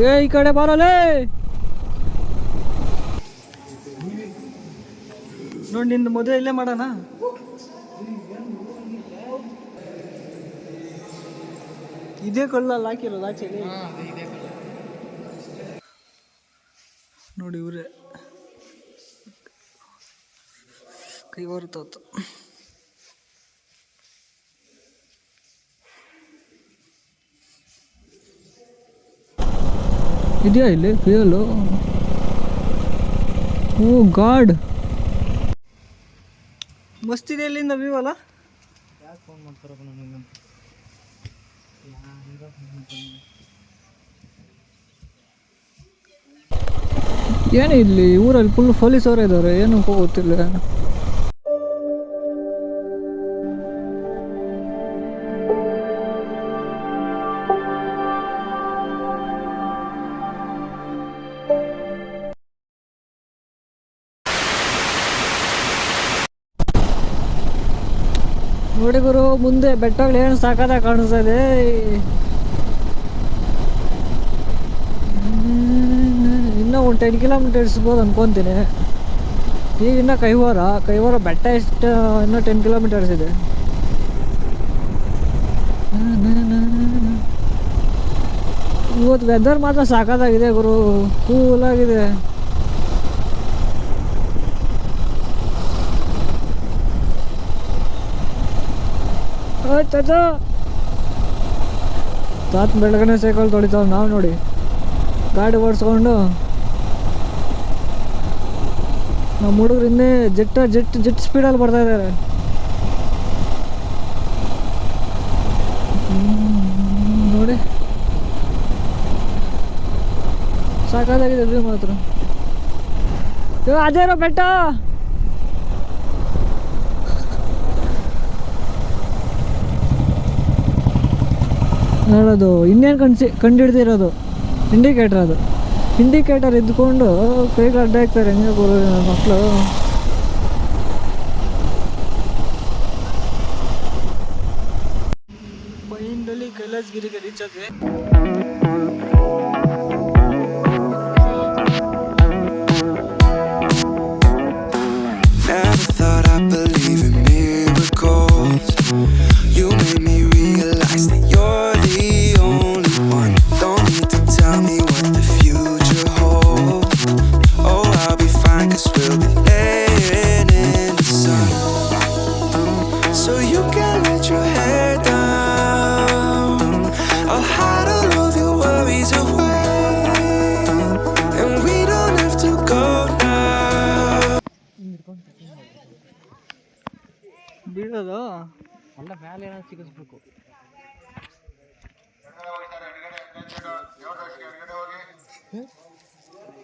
ಏ ಈ ಕಡೆ ಬರಲೇ ನೋಡಿ ನಿಂದು ಮದುವೆ ಇಲ್ಲೇ ಮಾಡೋಣ? ಇದೇ ಕಲ್ಲಲ್ಲಿ ಹಾಕಿರೋದು ಆಚೆಗೆ ನೋಡಿ ಇವರೇ. ಕೈ ಹೊರತೋತು ಇದೆಯಾ ಇಲ್ಲಿ? ಫ್ಯೂಯಲು ಓ ಗಾಡ್ ಮಸ್ತಿದೆ ಇಲ್ಲಿಂದ ವ್ಯೂ ಅಲ್ಲ? ಏನು ಇಲ್ಲಿ? ಊರಲ್ಲಿ ಫುಲ್ ಪೊಲೀಸವರು ಇದ್ದಾರೆ ಏನು ಗೊತ್ತಿಲ್ಲ. ಮುಂದೆ ಬೆಟ್ಟಗಳು ಏನು ಸಾಕಾದ ಕಾಣಿಸ್ತದೆ ಇನ್ನೂ ಒಂದು ಟೆನ್ ಕಿಲೋಮೀಟರ್ ಇರಿಸ್ಬೋದು ಅನ್ಕೊತೀನಿ. ಈಗ ಇನ್ನೂ ಕೈವಾರ ಕೈವಾರ ಬೆಟ್ಟ ಎಷ್ಟು ಇನ್ನೂ ಟೆನ್ ಕಿಲೋಮೀಟರ್ಸ್ ಇದೆ. ಇವತ್ತು ವೆದರ್ ಮಾತ್ರ ಸಾಕಾದಾಗಿದೆ ಗುರು. ಕೂಲಾಗಿದೆ ತಾತ ಬೆಳಗನೆ ಸೈಕಲ್ ತೊಳಿತಾವ್ ನಾವು ನೋಡಿ. ಗಾಡಿ ಓಡಿಸ್ಕೊಂಡು. ನಮ್ಮ ಹುಡುಗರು ಇನ್ನೇ ಜೆಟ್ ಜೆಟ್ ಜೆಟ್ ಸ್ಪೀಡಲ್ಲಿ ಬರ್ತಾ ಇದ್ದಾರೆ ನೋಡಿ. ಸಾಕಾಗಿದೆ ಮಾತ್ರ. ಅದೇನೋ ಬೆಟ್ಟ. ಹೇಳೋದು ಇನ್ನೇನು ಕಣ್ಸಿ ಕಂಡು ಹಿಡ್ದಿರೋದು ಇಂಡಿಕೇಟರ್ ಅದು ಇಂಡಿಕೇಟರ್ ಇದ್ಕೊಂಡು ಕೈಗೆ ಅಡ್ಡ ಆಗ್ತಾರೆ ಹೆಂಗೆ ಮಕ್ಕಳು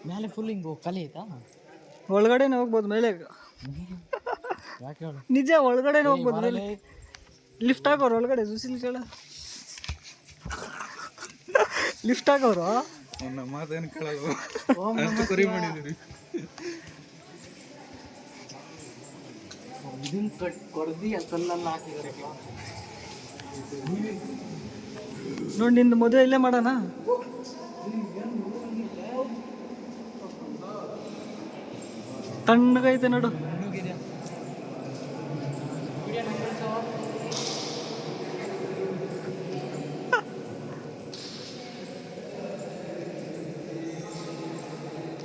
ಮೇಲೆ ಫುಲ್ ಹಿಂಗ್ ಕಲಿ ಒಳಗಡೆ ಒಳಗಡೆನೆ ಹೋಗ್ಬೋದು ಮೇಲೆ. ನಿಜ ಒಳಗಡೆನೆ ಹೋಗ್ಬೋದು ಮೇಲೆ. ಲಿಫ್ಟ್ ಹಾಕೋರು ಒಳಗಡೆ ಸುಶೀಲ್ ಕೇಳ. ಲಿಫ್ಟ್ ಹಾಕೋರು? ನನ್ನ ಮಾತೇನು ಕೇಳಲ್ಲ. ಅಷ್ಟು ಕುರಿ ಮಾಡಿದ್ದೀರಿ ಇದನ್ನ ಕಟ್ ಕೊಡ್ದು ಅಲ್ಲಿ ಕಲ್ಲೆಲ್ಲ ಹಾಕಿದ್ದಾರೆ ನೋಡಿ ನಿನ್ನ ಮದುವೆ ಇಲ್ಲೇ ಮಾಡೋಣ. ತಣ್ಣಗೈತೆ ನೋಡು.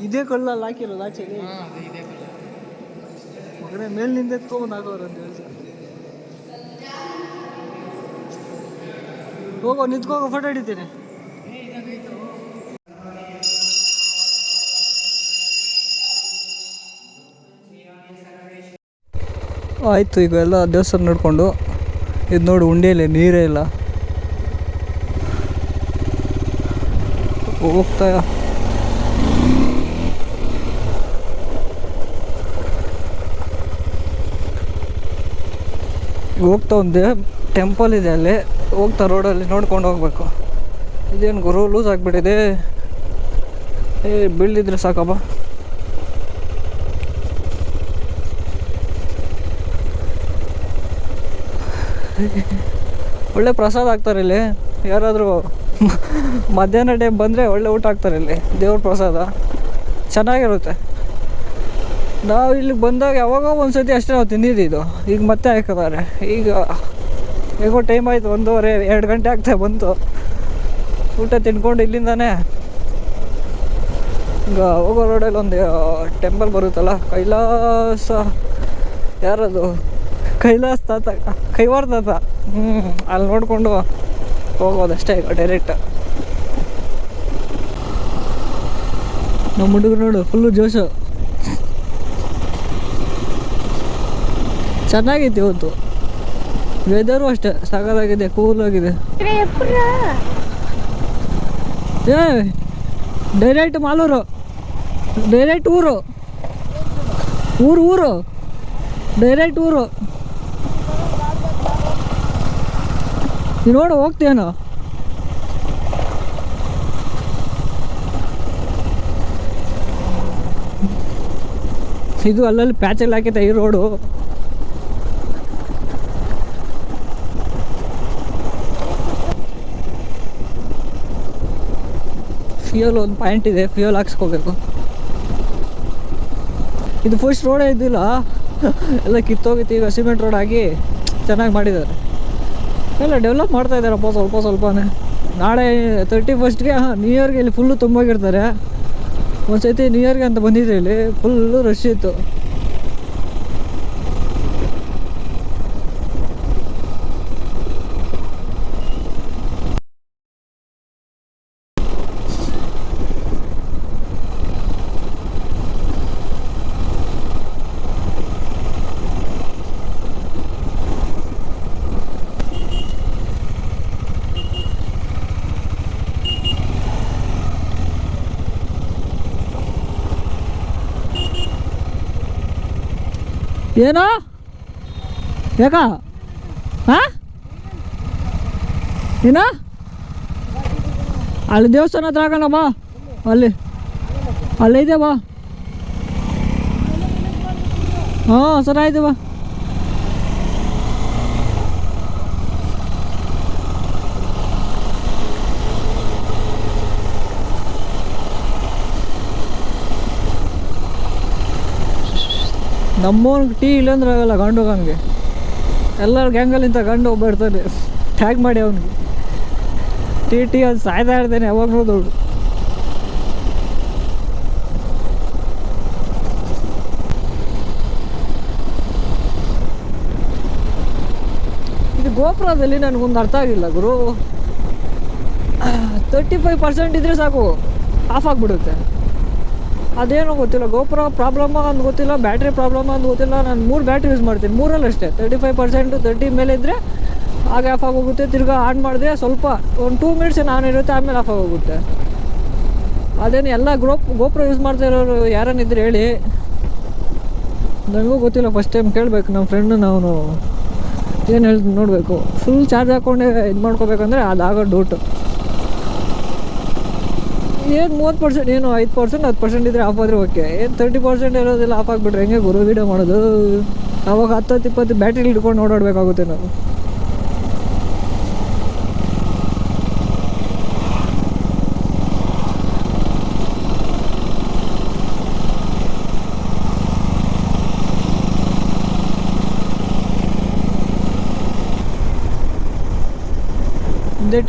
ಇದೇ ಕೊಳ್ಳಲ್ಲಿ ಹಾಕಿರೋದು ಆಚೆಗೆ. ಮಗನೇ ಮೇಲಿನಿಂದ ತಗೊಂಡು ಆಗೋರು ಅಂತ ಹೇಳ್ತಾರೆ. ಹೋಗೋ, ನಿಂತ್ಕೋಗೋ ಫೋಟೋ ಹಿಡಿತೀನಿ. ಆಯಿತು ಈಗ ಎಲ್ಲ ದೇವಸ್ಥಾನ ನೋಡಿಕೊಂಡು. ಇದು ನೋಡಿ, ಉಂಡೆಯಲ್ಲಿ ನೀರೇ ಇಲ್ಲ. ಹೋಗ್ತಾ ಹೋಗ್ತಾ ಒಂದು ಟೆಂಪಲ್ ಇದೆ ಅಲ್ಲಿ. ಹೋಗ್ತಾ ರೋಡಲ್ಲಿ ನೋಡ್ಕೊಂಡು ಹೋಗ್ಬೇಕು. ಇದೇನು ಗುರು ಲೂಸ್ ಆಗಿಬಿಟ್ಟಿದೆ. ಏ, ಬೀಳ್ದಿದ್ರೆ ಸಾಕಪ್ಪ. ಒಳ್ಳೆ ಪ್ರಸಾದ ಆಗ್ತಾರೆ ಇಲ್ಲಿ. ಯಾರಾದರೂ ಮಧ್ಯಾಹ್ನ ಟೈಮ್ ಬಂದರೆ ಒಳ್ಳೆ ಊಟ ಆಗ್ತಾರೆ ಇಲ್ಲಿ, ದೇವ್ರ ಪ್ರಸಾದ. ಚೆನ್ನಾಗಿರುತ್ತೆ. ನಾವು ಇಲ್ಲಿಗೆ ಬಂದಾಗ ಯಾವಾಗೋ ಒಂದು ಸತಿ ಅಷ್ಟೇ ನಾವು ತಿಂದಿದ್ದು ಇದು. ಈಗ ಮತ್ತೆ ಹಾಕಿದ್ದಾರೆ ಈಗ ಹೇಗೋ ಟೈಮ್ ಆಯಿತು, ಒಂದೂವರೆ, ಎರಡು ಗಂಟೆ ಆಗ್ತಾ ಬಂತು. ಊಟ ತಿನ್ಕೊಂಡು ಇಲ್ಲಿಂದಾನೆ. ಈಗ ಹೋಗೋ ರೋಡಲ್ಲಿ ಒಂದು ಟೆಂಪಲ್ ಬರುತ್ತಲ್ಲ, ಕೈಲಾಸ, ಯಾರದು? ಕೈಲಾಸ ತಾತ, ಕೈವಾರ ತಾತ. ಹ್ಞೂ ಅಲ್ಲಿ ನೋಡಿಕೊಂಡು ಹೋಗೋದಷ್ಟೇ ಈಗ ಡೈರೆಕ್ಟ್ ನಮ್ಮ ಹುಡುಗರು ನೋಡು ಫುಲ್ಲು ಜೋಶು. ಚೆನ್ನಾಗಿತ್ತು ಇವತ್ತು. ವೆದರು ಅಷ್ಟೇ. ಸಾಗದಾಗಿದೆ ಕೂಲಾಗಿದೆ ಏ ಡೈರೆಕ್ಟ್ ಮಾಲೂರು. ಡೈರೆಕ್ಟ್ ಊರು. ಊರು ಊರು. ಡೈರೆಕ್ಟ್ ಊರು. ನೀನು ನೋಡು ಹೋಗ್ತೀಯೇನೋ. ಇದು ಅಲ್ಲಲ್ಲಿ ಪ್ಯಾಚಲ್ಲಿ ಹಾಕಿದ್ದೆ ಈ ರೋಡು ಫ್ಯೂಯಲ್ ಒಂದು ಪಾಯಿಂಟ್ ಇದೆ ಫ್ಯೂಯಲ್ ಹಾಕ್ಸ್ಕೋಬೇಕು. ಇದು ಫಸ್ಟ್ ರೋಡೇ ಇದ್ದಿಲ್ಲ. ಎಲ್ಲ ಕಿತ್ತೋಗಿತ್ತು ಈಗ ಸಿಮೆಂಟ್ ರೋಡ್ ಆಗಿ ಚೆನ್ನಾಗಿ ಮಾಡಿದ್ದಾರೆ. ಎಲ್ಲ ಡೆವಲಪ್ ಮಾಡ್ತಾ ಇದ್ದಾರಪ್ಪ ಸ್ವಲ್ಪ ಸ್ವಲ್ಪನೇ. ನಾಳೆ ತರ್ಟಿ ಫಸ್ಟ್ಗೆ ಹಾಂ ನ್ಯೂ ಇಯರ್ಗೆ ಇಲ್ಲಿ ಫುಲ್ಲು ತುಂಬಾಗಿರ್ತಾರೆ ಒಂದು ಸತಿ ನ್ಯೂ ಇಯರ್ಗೆ ಅಂತ ಬಂದಿದ್ದೆ ಇಲ್ಲಿ ಫುಲ್ಲು ರಶ್ ಇತ್ತು. ಏನೋ? ಯಾಕ? ಏನ? ಅಲ್ಲಿ ದೇವಸ್ಥಾನ ಹತ್ರ ಹಾಕೋಣ ಬಾ. ಅಲ್ಲಿ. ಇದೆ ಬಾ. ಹಾಂ ಸರಿ ಆಯ್ತು ಬಾ. ನಮ್ಮವ್ನಿಗೆ ಟೀ ಇಲ್ಲಂದ್ರೆ ಆಗಲ್ಲ, ಗಂಡು ಹಂಗೆ ಎಲ್ಲರ ಗ್ಯಾಂಗಲ್ಲಿಂದ ಗಂಡು ಒಬ್ಬ ಇರ್ತಾನೆ. ಟ್ಯಾಗ್ ಮಾಡಿ ಅವನಿಗೆ. ಟೀ ಟೀ, ಅದು ಸಾಯ್ತಾ ಇರ್ತೇನೆ ಯಾವಾಗ ನೋಡೋದು ಇದು ಗೋಪುರದಲ್ಲಿ ನನಗೊಂದು ಅರ್ಥ ಆಗಿಲ್ಲ ಗುರು. ತರ್ಟಿ ಫೈವ್ ಪರ್ಸೆಂಟ್ ಇದ್ರೆ ಸಾಕು. ಆಫ್ ಆಗಿಬಿಡುತ್ತೆ. ಅದೇನೋ ಗೊತ್ತಿಲ್ಲ ಗೋಪುರ ಪ್ರಾಬ್ಲಮ್ ಅಂತ ಗೊತ್ತಿಲ್ಲ ಬ್ಯಾಟ್ರಿ ಪ್ರಾಬ್ಲಮ್ ಅಂತ ಗೊತ್ತಿಲ್ಲ, ನಾನು ಮೂರು ಬ್ಯಾಟ್ರಿ ಯೂಸ್ ಮಾಡ್ತೀನಿ, ಮೂರಲ್ಲಿ ಅಷ್ಟೇ ತರ್ಟಿ ಫೈವ್ ಪರ್ಸೆಂಟು ತರ್ಟಿ ಮೇಲೆ ಇದ್ದರೆ ಆಗ ಆಫ್ ಆಗೋಗುತ್ತೆ, ತಿರ್ಗಾ ಆನ್ ಮಾಡಿದ್ರೆ ಸ್ವಲ್ಪ ಒಂದು ಟೂ ಮಿನಿಟ್ಸ್ ಆನ್ ಇರುತ್ತೆ ಆಮೇಲೆ ಆಫ್ ಆಗೋಗುತ್ತೆ. ಅದೇನು ಎಲ್ಲ ಗ್ರೋಪ್ ಗೋಪುರ ಯೂಸ್ ಮಾಡ್ತಾ ಇರೋರು ಯಾರನ್ನಿದ್ರೆ ಹೇಳಿ. ನನಗೂ ಗೊತ್ತಿಲ್ಲ ಫಸ್ಟ್ ಟೈಮ್ ಕೇಳಬೇಕು ನಮ್ಮ ಫ್ರೆಂಡು ನಾವು ಏನು ಹೇಳ್ತೀನಿ ನೋಡಬೇಕು ಫುಲ್ ಚಾರ್ಜ್ ಹಾಕ್ಕೊಂಡೆ ಇದು ಮಾಡ್ಕೋಬೇಕಂದ್ರೆ ಅದಾಗೋ ಡೌಟು ಏನು ಮೂವತ್ತು ಪರ್ಸೆಂಟ್ ಏನು ಐದು ಪರ್ಸೆಂಟ್ ಹತ್ತು ಪರ್ಸೆಂಟ್ ಇದ್ದರೆ ಆಫ್ ಆದರೆ ಓಕೆ ಏನು ತರ್ಟಿ ಪರ್ಸೆಂಟ್ ಇರೋದಿಲ್ಲ ಆಫ್ ಆಗಿಬಿಟ್ರೆ ಹೆಂಗೆ ಗುರು ವೀಡಿಯೋ ಮಾಡೋದು? ಅವಾಗ ಹತ್ತು ಹತ್ತು ಇಪ್ಪತ್ತು ಬ್ಯಾಟ್ರಿ ಹಿಡ್ಕೊಂಡು ಓಡಾಡಬೇಕಾಗುತ್ತೆ ನಾವು.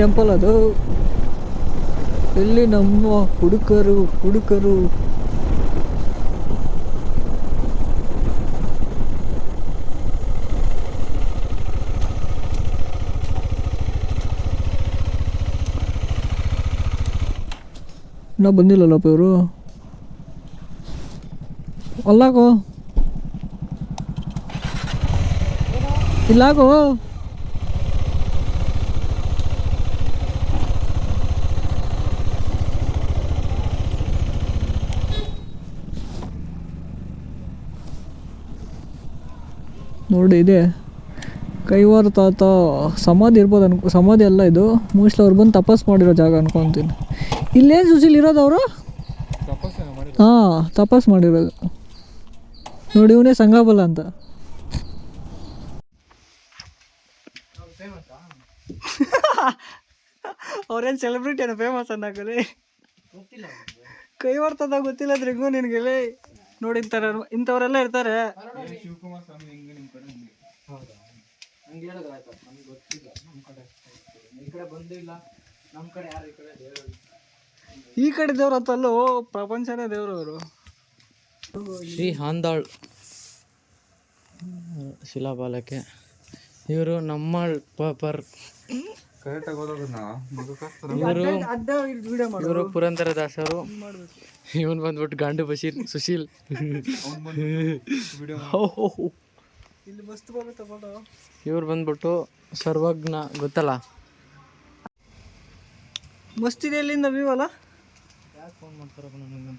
ಟೆಂಪಲ್ ಅದು. ಇಲ್ಲಿ ನಮ್ಮ ಹುಡುಕರು ಹುಡುಕರು? ಇನ್ನೂ ಬಂದಿಲ್ಲಲ್ಲಪ್ಪ ಇವರು. ಅಲ್ಲಾಗೋ? ಇಲ್ಲಾಗೋ? ನೋಡಿ ಇದೆ. ಕೈವಾರ ತಾತ ಸಮಾಧಿ ಇರ್ಬೋದು ಅನ್ಕೊ ಸಮಾಧಿ ಅಲ್ಲ ಇದು. ಮೋಸ್ಟ್ಲಿ ಅವ್ರು ಬಂದು ತಪಸ್ ಮಾಡಿರೋ ಜಾಗ ಅನ್ಕೊತೀನಿ. ಇಲ್ಲೇನು ಸುಶೀಲ್ ಇರೋದು ಅವರು? ಹಾಂ ತಪಸ್ ಮಾಡಿರೋದು. ನೋಡಿ ಇವನೇ ಸಂಗಾಬಲ ಅಂತ. ಅವ್ರೇನು ಸೆಲೆಬ್ರಿಟಿ ಏನೋ ಫೇಮಸ್ ಅನ್ನಕಲಿ ಗೊತ್ತಿಲ್ಲ ಕೈ ಬರ್ತದ ಗೊತ್ತಿಲ್ಲ ಹೆಂಗೋ ನಿನಗೆ ನೋಡಿ ಇಂಥವ್ರ ಇಂಥವ್ರೆಲ್ಲ ಇರ್ತಾರೆ ಶಿವಕುಮಾರ್ ಸ್ವಾಮಿ ಹೆಂಗೆ ನಿಮ್ಮ ಕಡೆ ಹಂಗೆ ಹೌದಾ ನಂಗೆ ಹೇಳಿದ್ರೆ ಆಯ್ತಾ? ನಮ್ಗೆ ಗೊತ್ತಿಲ್ಲ. ನಮ್ಮ ಕಡೆ ಈ ಕಡೆ ಬಂದಿಲ್ಲ ನಮ್ಮ ಕಡೆ ಯಾರು ಈ ಕಡೆ ದೇವರು ಈ ಕಡೆ ದೇವ್ರ ಅಂತಲ್ಲೋ ಪ್ರಪಂಚನೇ ದೇವ್ರು ಅವರು ಶ್ರೀ ಹಾಂದಾಳ್ ಶಿಲಾಬಾಲಕ್ಕೆ. ಇವರು ನಮ್ಮ ಪರ್ ಇವರು ಇವರು ಪುರಂದರದಾಸರು ಇವನ್ ಬಂದ್ಬಿಟ್ಟು ಗಾಂಡು ಬಶೀರ್ ಸುಶೀಲ್. ಇಲ್ಲಿ ಫೋಟೋ ಇವ್ರು ಬಂದ್ಬಿಟ್ಟು ಸರ್ವಜ್ಞ ಗೊತ್ತಲ್ಲ? ಮಸ್ತಿದೆ ವ್ಯೂ ಅಲ್ಲ? ಯಾಕೆ ಫೋನ್ ಮಾಡ್ತಾರಪ್ಪ ನನಗೆ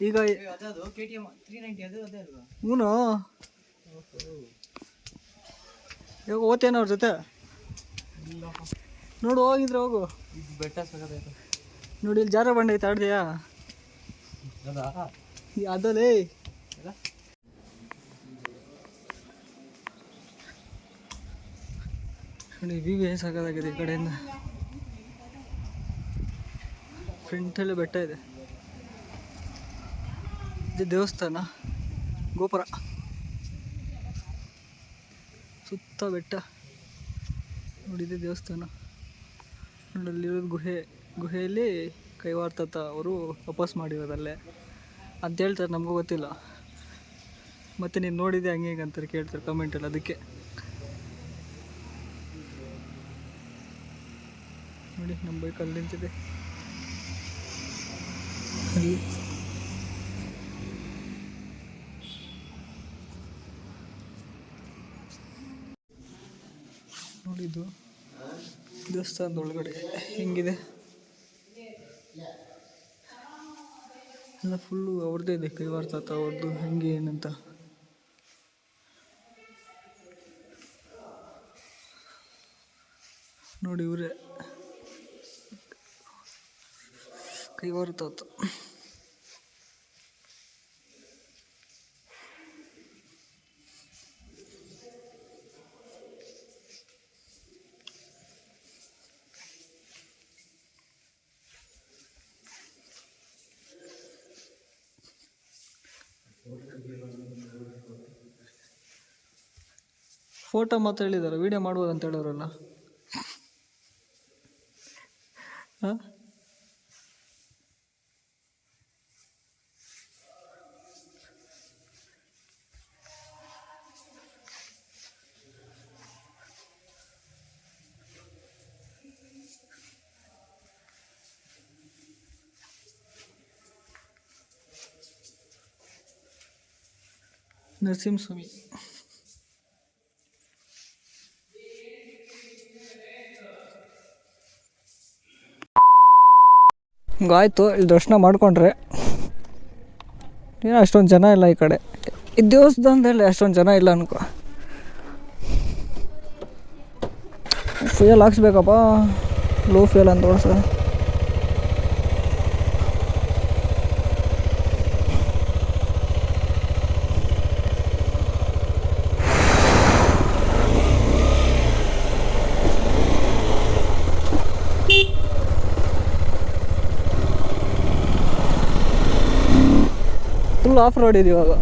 ಈಗ ಅದದು K T M three ninety ಅದು ಅದೇ ಅಲ್ವಾ ಹೂನು? ಇವಾಗ ಓದ್ತೇನೆ ಅವ್ರ ಜೊತೆ. ನೋಡು ಹೋಗಿದ್ರೆ ಹೋಗು. ಬೆಟ್ಟ ನೋಡಿ ಇಲ್ಲಿ ಜಾರ ಬಂಡೆ ಐತೆ ಆಡ್ದೆಯಾ ಅದಲೇ. ಅದ? ನೋಡಿ ವ್ಯೂ ಏನು ಸಾಕಾಗಿದೆ ಈ ಕಡೆಯಿಂದ. ಫ್ರಂಟಲ್ಲೇ ಬೆಟ್ಟ ಇದೆ. ಇದು ದೇವಸ್ಥಾನ ಗೋಪುರ. ಸುತ್ತ ಬೆಟ್ಟ. ನೋಡಿದೆ ದೇವಸ್ಥಾನ. ಅಲ್ಲಿರೋದು ಗುಹೆ, ಗುಹೆಯಲ್ಲಿ ಕೈವಾರ ಅವರು ವಾಪಸ್ ಮಾಡಿರೋದಲ್ಲೇ. ಅಂತ ಹೇಳ್ತಾರೆ, ನಮಗೂ ಗೊತ್ತಿಲ್ಲ. ಮತ್ತು ನೀನು ನೋಡಿದೆ ಹಂಗೆ ಹೇಗೆ ಅಂತಾರೆ ಕೇಳ್ತಾರೆ ಕಮೆಂಟಲ್ಲಿ ಅದಕ್ಕೆ. ನೋಡಿ ನಮ್ಮ ಬೈಕ್ ಅಲ್ಲಿ ನಿಂತಿದೆ. ಅಲ್ಲಿ. ನೋಡಿದ್ದು ದೇವಸ್ಥಾನದ ಒಳಗಡೆ ಹೆಂಗಿದೆ? ಎಲ್ಲ ಫುಲ್ಲು ಅವ್ರದ್ದೇ ಇದೆ ಕೈವಾರ ತಾತ ಅವ್ರದ್ದು ಹೆಂಗೆ, ಏನಂತ. ನೋಡಿ ಇವರೇ. ಕೈವಾರ ತಾತ. ಫೋಟೋ ಮಾತ್ರ ಹೇಳಿದ್ದಾರೆ ವಿಡಿಯೋ ಮಾಡ್ಬೋದು ಅಂತ ಹೇಳೋರಲ್ಲ. ಹಾಂ? ನರಸಿಂಹಸ್ವಾಮಿ ಹಂಗಾಯ್ತು ಇಲ್ಲಿ ದರ್ಶನ ಮಾಡಿಕೊಂಡ್ರೆ ಏನೋ ಅಷ್ಟೊಂದು ಜನ ಇಲ್ಲ ಈ ಕಡೆ. ಈ ದೇವಸ್ಥಾನದಲ್ಲಿ ಅಷ್ಟೊಂದು ಜನ ಇಲ್ಲ ಅನ್ಕೋ. ಫ್ಯೂಯಲ್ ಹಾಕ್ಸ್ಬೇಕಪ್ಪ. ಲೋ ಫ್ಯೂಯಲ್ ಅಂತ ಓಡಿಸ ಆಫ್ ರೋಡ್ ಇದೆ ಇವಾಗ.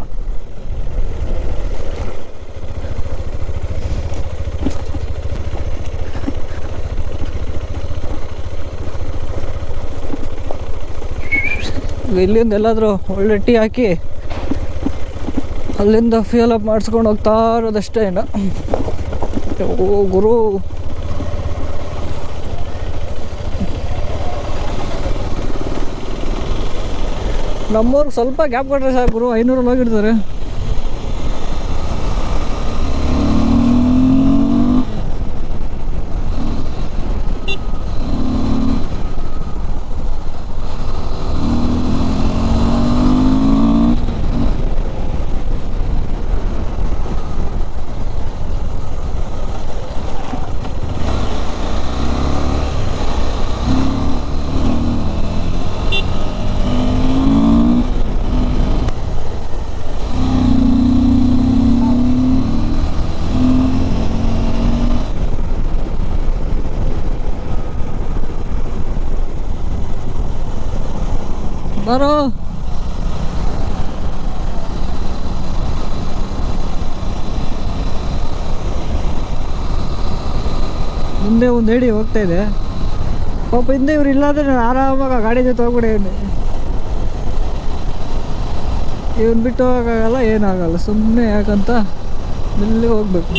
ಇಲ್ಲಿಂದ ಎಲ್ಲಾದರೂ ಒಳ್ಳೆ ಟಿ ಹಾಕಿ ಅಲ್ಲಿಂದ ಫ್ಯೂಲ್ ಅಪ್ ಮಾಡಿಸ್ಕೊಂಡು ಹೋಗ್ತಾ ಇರೋದಷ್ಟೇ ಇನ್ನು. ಓ ಗುರು. ನಮ್ಮೂರ್ಗೆ ಸ್ವಲ್ಪ ಗ್ಯಾಪ್ ಕೊಟ್ಟರೆ ಸಾಕು ಗುರು. ಐನೂರಲ್ಲಿ ಹೋಗಿರ್ತಾರೆ. ಮುಂದೆ ಒಂದು ಹೇಳಿ ಹೋಗ್ತಾ ಇದೆ. ಪಾಪ ಹಿಂದೆ ಇವ್ರು ಇಲ್ಲಾಂದ್ರೆ ನಾನು ಆರಾಮಾಗ ಗಾಡಿ ಜೊತೆ ಹೋಗ್ಬಿಡೆ ಇವನ್. ಬಿಟ್ಟು ಹೋಗೋಕ್ಕಾಗಲ್ಲ, ಏನಾಗಲ್ಲ. ಸುಮ್ಮನೆ ಯಾಕಂತ ಇಲ್ಲಿ ಹೋಗ್ಬೇಕು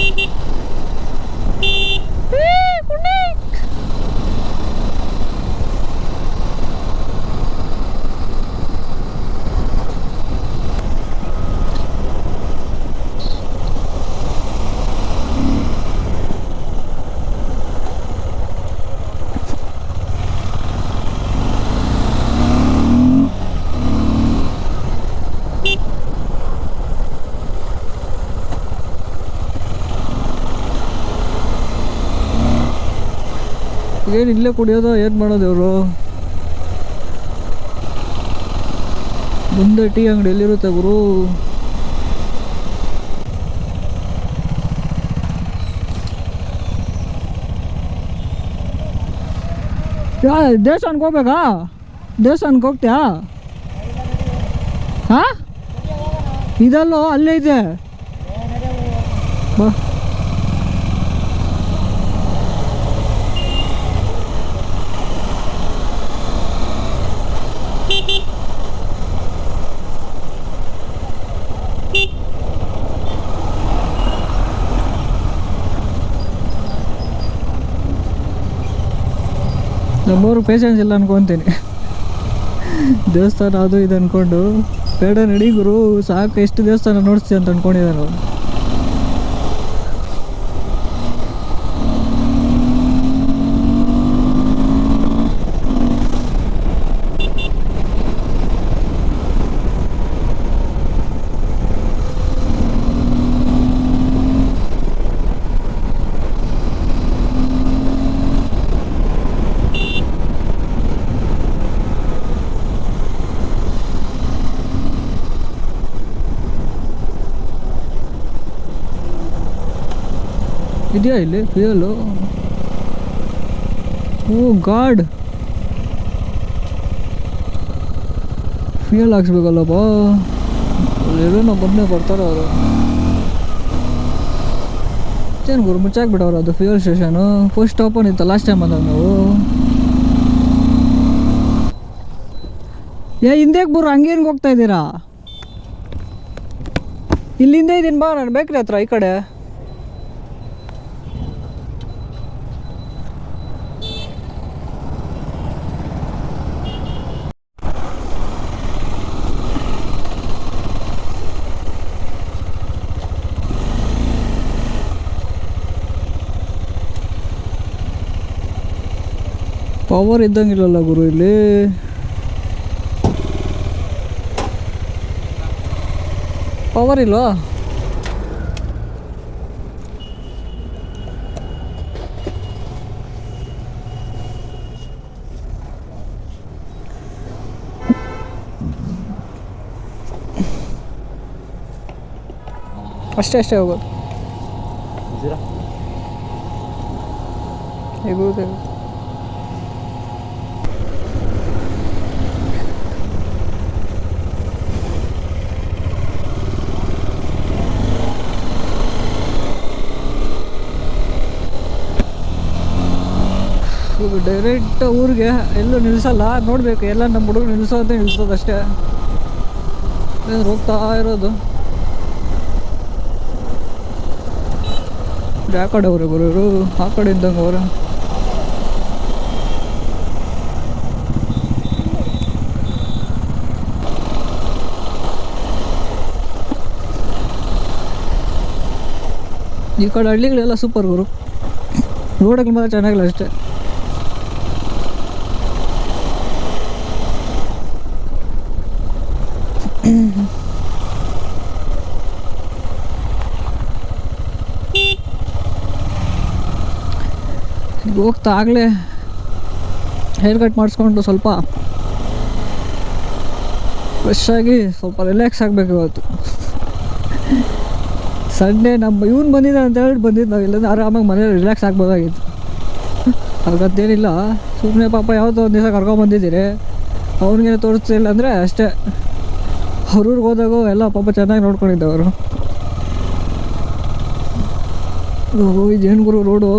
ಏ, ಪುಣ್ಯಕ್. ಏನು ಇಲ್ಲೇ ಕುಡಿಯೋದು? ಏನು ಮಾಡೋದು ಇವರು? ಮುಂದೆ ಟೀ ಅಂಗಡಿ ಎಲ್ಲಿರುತ್ತೆ ಗುರು. ಯಾ ದೇವಸ್ಥಾನಕ್ಕೆ ಹೋಗ್ಬೇಕಾ? ದೇವಸ್ಥಾನಕ್ಕೆ ಹೋಗ್ತೀಯಾ? ಹಾಂ? ಇದಲ್ಲೋ, ಅಲ್ಲೇ ಇದೆ. ಬಾ. ಪೇಷನ್ಸ್ ಇಲ್ಲ ಅನ್ಕೊತೀನಿ. ದೇವಸ್ಥಾನ ಅದು ಇದು ಅಂದ್ಕೊಂಡು ಬೇಡ ನಡಿ ಗುರು, ಸಾಕು, ಎಷ್ಟು ದೇವಸ್ಥಾನ ನೋಡಿಸ್ತೀವಿ ಅಂತ ಅನ್ಕೊಂಡಿದ್ದಾನೆ ಅವ್ನು ಇದೆಯಾ ಇಲ್ಲಿ ಫ್ಯೂಯಲು ಓ, ಗಾಡ್. ಫ್ಯೂಯಲ್ ಹಾಕ್ಸ್ಬೇಕಲ್ಲಪ್ಪ. ಏನೋ ಬಂದೇ ಬರ್ತಾರೆ ಅವರು. ಏನು ಗುರು, ಮುಚ್ಚಾಕ್ಬಿಟ್ಟವ್ರು ಅದು ಫ್ಯೂಯಲ್ ಸ್ಟೇಷನು ಫಸ್ಟ್ ಓಪನ್ ಇತ್ತು ಲಾಸ್ಟ್ ಟೈಮ್ ಬಂದಾಗ ನಾವು. ಏ ಹಿಂದೆ ಬರು ಹಂಗೇನು ಹೋಗ್ತಾ ಇದ್ದೀರಾ? ಇಲ್ಲಿಂದ ಇದ್ದೀನಿ ಬಾ ನಾನು, ಬೇಕ್ರಿ ಹತ್ರ, ಈ ಕಡೆ. ಪವರ್ ಇದ್ದಂಗಿಲ್ಲಲ್ಲ ಗುರು ಇಲ್ಲಿ. ಪವರ್ ಇಲ್ವಾ? ಅಷ್ಟೇ ಅಷ್ಟೇ ಹೋಗೋದು. ಡೈರೆಕ್ಟ್ ಊರಿಗೆ ಎಲ್ಲೂ ನಿಲ್ಲಿಸಲ್ಲ ನೋಡಬೇಕು, ಎಲ್ಲ ನಮ್ಮ ಹುಡುಗ ನಿಲ್ಲಿಸೋದೇ ನಿಲ್ಲಿಸೋದು ಅಷ್ಟೇ. ಹೋಗ್ತಾ ಇರೋದು? ಆ ಕಡೆ ಅವ್ರೆ ಗುರು ಆ ಕಡೆ ಇದ್ದಂಗೆ ಅವರು ಈ ಕಡೆ ಹಳ್ಳಿಗಳೆಲ್ಲ ಸೂಪರ್ ಗುರು. ರೋಡಲ್ಲಿ ಮಾತ್ರ ಚೆನ್ನಾಗಿಲ್ಲ ಅಷ್ಟೇ. ಹೋಗ್ತಾ ಆಗಲೇ ಹೇರ್ ಕಟ್ ಮಾಡಿಸ್ಕೊಂಡು ಸ್ವಲ್ಪ ಫ್ರೆಶ್ ಸ್ವಲ್ಪ ರಿಲ್ಯಾಕ್ಸ್ ಆಗಬೇಕು ಇವತ್ತು. ಸಂಡೇ ನಮ್ಮ ಇವ್ನು ಬಂದಿದ್ದ ಅಂತ ಹೇಳಿ ಬಂದಿದ್ದು ನಾವು ಇಲ್ಲಂದ್ರೆ ಆರಾಮಾಗಿ ಮನೇಲಿ ರಿಲ್ಯಾಕ್ಸ್ ಆಗ್ಬೋದಾಗಿತ್ತು. ಹಾಗಂತೇನಿಲ್ಲ ಸುಮ್ಮನೆ ಪಾಪ ಯಾವುದೋ ಒಂದು ದಿವಸ ಕರ್ಕೊಂಬಂದಿದ್ದೀರಿ ಅವ್ನಿಗೆ ತೋರಿಸ್ತಿಲ್ಲ ಅಂದರೆ ಅಷ್ಟೇ. ಅವ್ರೂರಿಗೆ ಹೋದಾಗ ಎಲ್ಲ ಪಾಪ ಚೆನ್ನಾಗಿ ನೋಡ್ಕೊಂಡಿದ್ದೆ ಅವರು ಇದೇನು ಗುರು ರೋಡು